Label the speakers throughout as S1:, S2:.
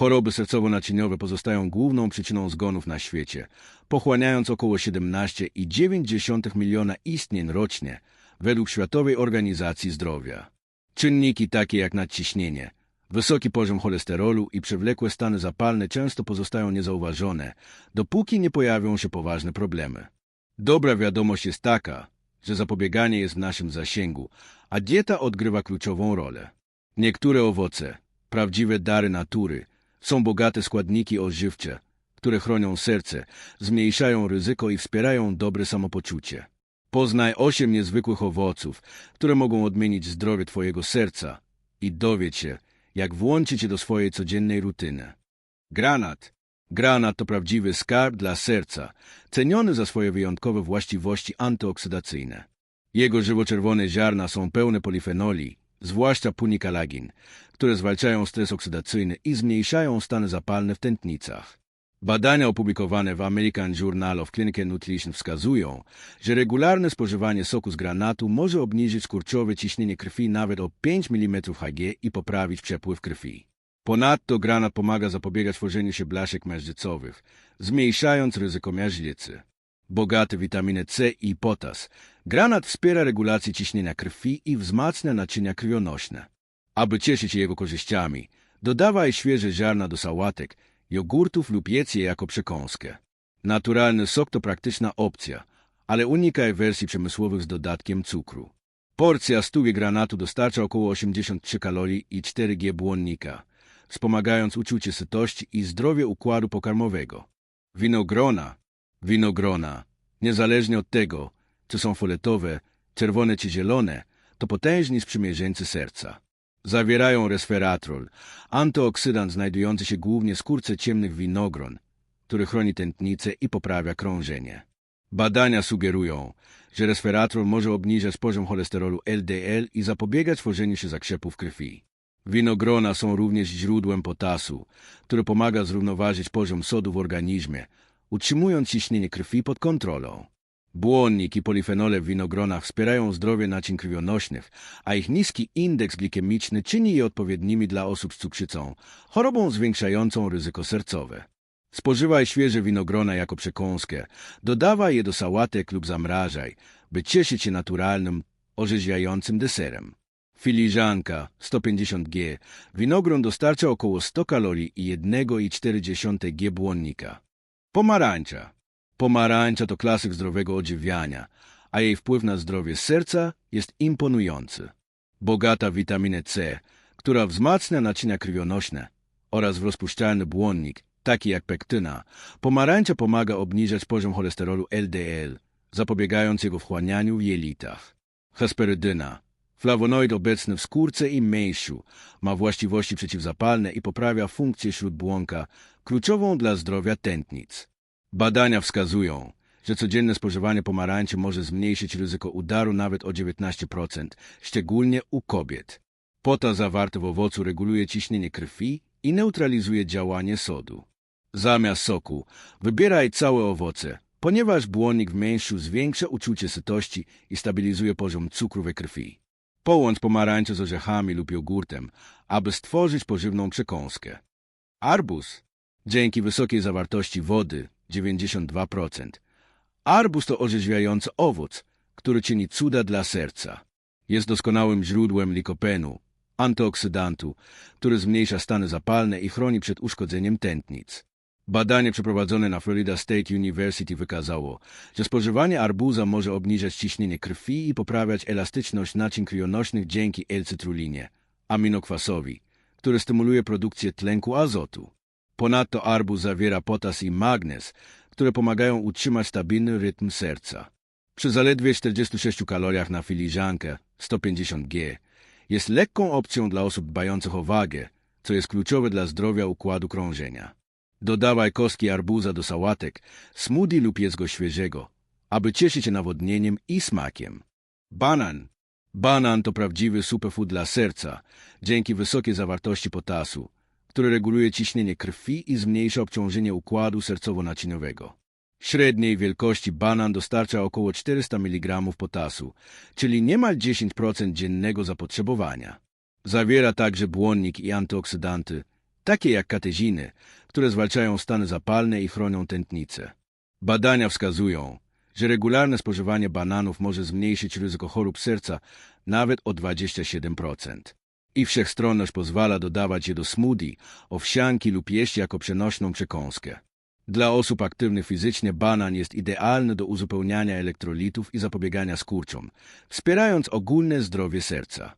S1: Choroby sercowo-naczyniowe pozostają główną przyczyną zgonów na świecie, pochłaniając około 17,9 miliona istnień rocznie według Światowej Organizacji Zdrowia. Czynniki takie jak nadciśnienie, wysoki poziom cholesterolu i przewlekłe stany zapalne często pozostają niezauważone, dopóki nie pojawią się poważne problemy. Dobra wiadomość jest taka, że zapobieganie jest w naszym zasięgu, a dieta odgrywa kluczową rolę. Niektóre owoce, prawdziwe dary natury, są bogate składniki odżywcze, które chronią serce, zmniejszają ryzyko i wspierają dobre samopoczucie. Poznaj osiem niezwykłych owoców, które mogą odmienić zdrowie Twojego serca i dowiedz się, jak włączyć je do swojej codziennej rutyny. Granat. Granat to prawdziwy skarb dla serca, ceniony za swoje wyjątkowe właściwości antyoksydacyjne. Jego żywoczerwone ziarna są pełne polifenoli, zwłaszcza punikalagin, które zwalczają stres oksydacyjny i zmniejszają stany zapalne w tętnicach. Badania opublikowane w American Journal of Clinical Nutrition wskazują, że regularne spożywanie soku z granatu może obniżyć kurczowe ciśnienie krwi nawet o 5 mm Hg i poprawić przepływ krwi. Ponadto granat pomaga zapobiegać tworzeniu się blaszek miażdżycowych, zmniejszając ryzyko miażdżycy. Bogaty w witaminę C i potas, granat wspiera regulację ciśnienia krwi i wzmacnia naczynia krwionośne. Aby cieszyć się jego korzyściami, dodawaj świeże ziarna do sałatek, jogurtów lub jedz je jako przekąskę. Naturalny sok to praktyczna opcja, ale unikaj wersji przemysłowych z dodatkiem cukru. Porcja stówy granatu dostarcza około 83 kalorii i 4 g błonnika, wspomagając uczucie sytości i zdrowie układu pokarmowego. Winogrona. Winogrona, niezależnie od tego, czy są foletowe, czerwone czy zielone, to potężni sprzymierzeńcy serca. Zawierają resveratrol, antyoksydant znajdujący się głównie w skórce ciemnych winogron, który chroni tętnicę i poprawia krążenie. Badania sugerują, że resveratrol może obniżać poziom cholesterolu LDL i zapobiegać tworzeniu się zakrzepów krwi. Winogrona są również źródłem potasu, które pomaga zrównoważyć poziom sodu w organizmie, utrzymując ciśnienie krwi pod kontrolą. Błonnik i polifenole w winogronach wspierają zdrowie naczyń krwionośnych, a ich niski indeks glikemiczny czyni je odpowiednimi dla osób z cukrzycą, chorobą zwiększającą ryzyko sercowe. Spożywaj świeże winogrona jako przekąskę, dodawaj je do sałatek lub zamrażaj, by cieszyć się naturalnym, orzeźwiającym deserem. Filiżanka 150g. Winogron dostarcza około 100 kalorii i 1,4 g błonnika. Pomarańcza. Pomarańcza to klasyk zdrowego odżywiania, a jej wpływ na zdrowie serca jest imponujący. Bogata w witaminę C, która wzmacnia naczynia krwionośne oraz w rozpuszczalny błonnik, taki jak pektyna, pomarańcza pomaga obniżać poziom cholesterolu LDL, zapobiegając jego wchłanianiu w jelitach. Hesperydyna, flawonoid obecny w skórce i mięsiu, ma właściwości przeciwzapalne i poprawia funkcję śródbłonka, kluczową dla zdrowia tętnic. Badania wskazują, że codzienne spożywanie pomarańczy może zmniejszyć ryzyko udaru nawet o 19%, szczególnie u kobiet. Pota zawarta w owocu reguluje ciśnienie krwi i neutralizuje działanie sodu. Zamiast soku wybieraj całe owoce, ponieważ błonnik w mięsiu zwiększa uczucie sytości i stabilizuje poziom cukru we krwi. Połącz pomarańcze z orzechami lub jogurtem, aby stworzyć pożywną przekąskę. Arbuz. Dzięki wysokiej zawartości wody 92%. Arbuz to orzeźwiający owoc, który czyni cuda dla serca. Jest doskonałym źródłem likopenu, antyoksydantu, który zmniejsza stany zapalne i chroni przed uszkodzeniem tętnic. Badanie przeprowadzone na Florida State University wykazało, że spożywanie arbuza może obniżać ciśnienie krwi i poprawiać elastyczność naczyń krwionośnych dzięki L-cytrulinie, aminokwasowi, który stymuluje produkcję tlenku azotu. Ponadto arbuz zawiera potas i magnez, które pomagają utrzymać stabilny rytm serca. Przy zaledwie 46 kaloriach na filiżankę 150 g jest lekką opcją dla osób dbających o wagę, co jest kluczowe dla zdrowia układu krążenia. Dodawaj kostki arbuza do sałatek, smoothie lub jedz go świeżego, aby cieszyć się nawodnieniem i smakiem. Banan. Banan to prawdziwy superfood dla serca, dzięki wysokiej zawartości potasu, który reguluje ciśnienie krwi i zmniejsza obciążenie układu sercowo-naczyniowego. Średniej wielkości banan dostarcza około 400 mg potasu, czyli niemal 10% dziennego zapotrzebowania. Zawiera także błonnik i antyoksydanty, takie jak kateziny, które zwalczają stany zapalne i chronią tętnicę. Badania wskazują, że regularne spożywanie bananów może zmniejszyć ryzyko chorób serca nawet o 27%. I wszechstronność pozwala dodawać je do smoothie, owsianki lub jeść jako przenośną przekąskę. Dla osób aktywnych fizycznie banan jest idealny do uzupełniania elektrolitów i zapobiegania skurczom, wspierając ogólne zdrowie serca.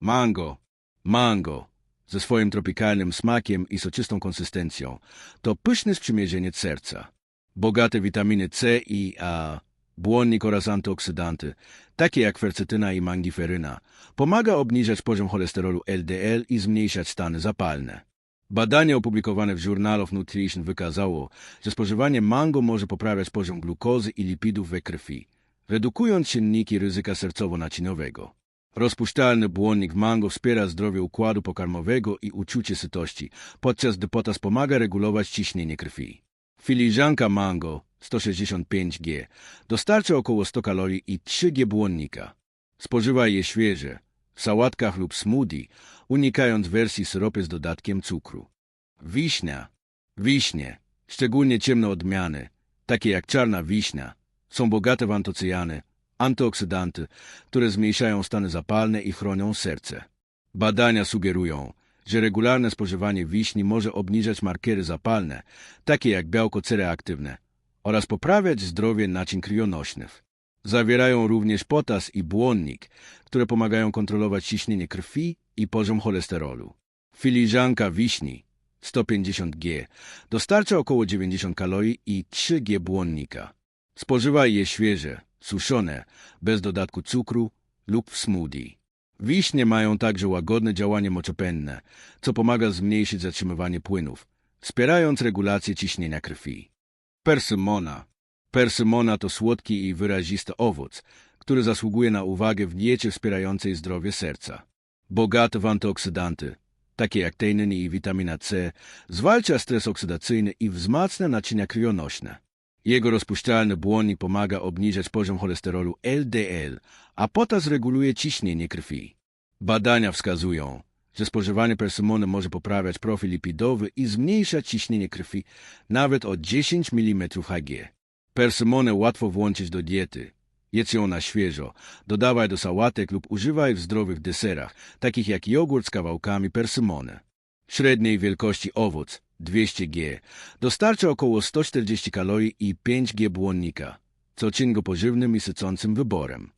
S1: Mango, mango, ze swoim tropikalnym smakiem i soczystą konsystencją, to pyszny sprzymierzeńec serca. Bogate witaminy C i A, błonnik oraz antyoksydanty, takie jak fercetyna i mangiferyna, pomaga obniżać poziom cholesterolu LDL i zmniejszać stany zapalne. Badanie opublikowane w Journal of Nutrition wykazało, że spożywanie mango może poprawiać poziom glukozy i lipidów we krwi, redukując czynniki ryzyka sercowo-naczyniowego. Rozpuszczalny błonnik mango wspiera zdrowie układu pokarmowego i uczucie sytości, podczas gdy potas pomaga regulować ciśnienie krwi. Filiżanka mango 165G dostarcza około 100 kalorii i 3G błonnika. Spożywaj je świeże, w sałatkach lub smoothie, unikając wersji syropy z dodatkiem cukru. Wiśnia. Wiśnie, szczególnie ciemne odmiany, takie jak czarna wiśnia, są bogate w antocyjany, antyoksydanty, które zmniejszają stany zapalne i chronią serce. Badania sugerują, że regularne spożywanie wiśni może obniżać markery zapalne, takie jak białko C reaktywne, oraz poprawiać zdrowie naczyń krwionośnych. Zawierają również potas i błonnik, które pomagają kontrolować ciśnienie krwi i poziom cholesterolu. Filiżanka wiśni 150G dostarcza około 90 kalorii i 3G błonnika. Spożywaj je świeże, suszone, bez dodatku cukru lub w smoothie. Wiśnie mają także łagodne działanie moczopenne, co pomaga zmniejszyć zatrzymywanie płynów, wspierając regulację ciśnienia krwi. Persymona. Persymona to słodki i wyrazisty owoc, który zasługuje na uwagę w diecie wspierającej zdrowie serca. Bogaty w antyoksydanty, takie jak teinin i witamina C, zwalcza stres oksydacyjny i wzmacnia naczynia krwionośne. Jego rozpuszczalny błonnik pomaga obniżać poziom cholesterolu LDL, a potas reguluje ciśnienie krwi. Badania wskazują, że spożywanie persymony może poprawiać profil lipidowy i zmniejszać ciśnienie krwi nawet o 10 mm Hg. Persymonę łatwo włączyć do diety. Jedz ją na świeżo, dodawaj do sałatek lub używaj w zdrowych deserach, takich jak jogurt z kawałkami persymony. Średniej wielkości owoc 200G dostarcza około 140 kalorii i 5G błonnika, co czyni go pożywnym i sycącym wyborem.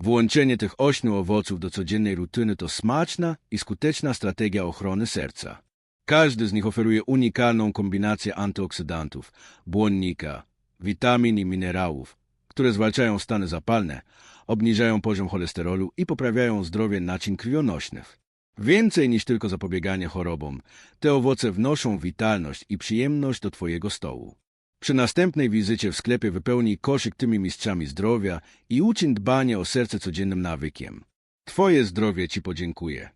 S1: Włączenie tych ośmiu owoców do codziennej rutyny to smaczna i skuteczna strategia ochrony serca. Każdy z nich oferuje unikalną kombinację antyoksydantów, błonnika, witamin i minerałów, które zwalczają stany zapalne, obniżają poziom cholesterolu i poprawiają zdrowie naczyń krwionośnych. Więcej niż tylko zapobieganie chorobom, te owoce wnoszą witalność i przyjemność do Twojego stołu. Przy następnej wizycie w sklepie wypełnij koszyk tymi mistrzami zdrowia i uczyń dbanie o serce codziennym nawykiem. Twoje zdrowie Ci podziękuje.